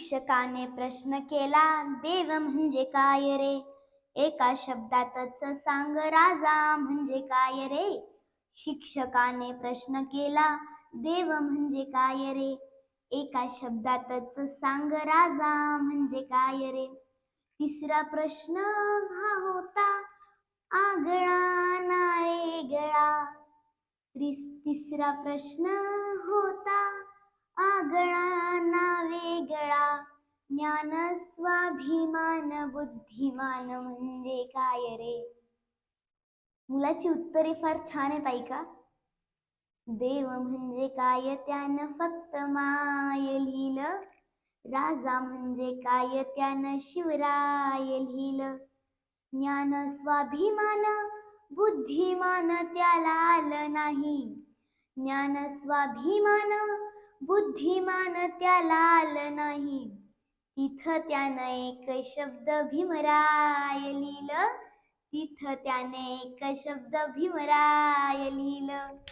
शिक्षकाने प्रश्न केला देव म्हणजे काय रे? एका शब्दातच सांग राजा म्हणजे काय रे? शिक्षकाने प्रश्न केला देव म्हणजे काय रे? एका शब्दातच सांग राजा म्हणजे काय रे? तिसरा प्रश्न हा होता आगळा ना वेगळा तिसरा प्रश्न होता आगळा ज्ञान स्वाभिमान बुद्धिमान म्हणजे काय रे मुलाची उत्तरे फार छान आहेत ऐका देव म्हणजे काय त्यानं फक्त माय लिहिलं राजा म्हणजे काय त्यानं शिवराय लिहिलं. ज्ञान स्वाभिमान बुद्धिमान त्याला आलं नाही. ज्ञान स्वाभिमान बुद्धिमान त्याला आलं नाही. तिथं त्यानं एक शब्द भीमराय लिहिलं. तिथं त्याने एक शब्द भीमराय लिहिलं.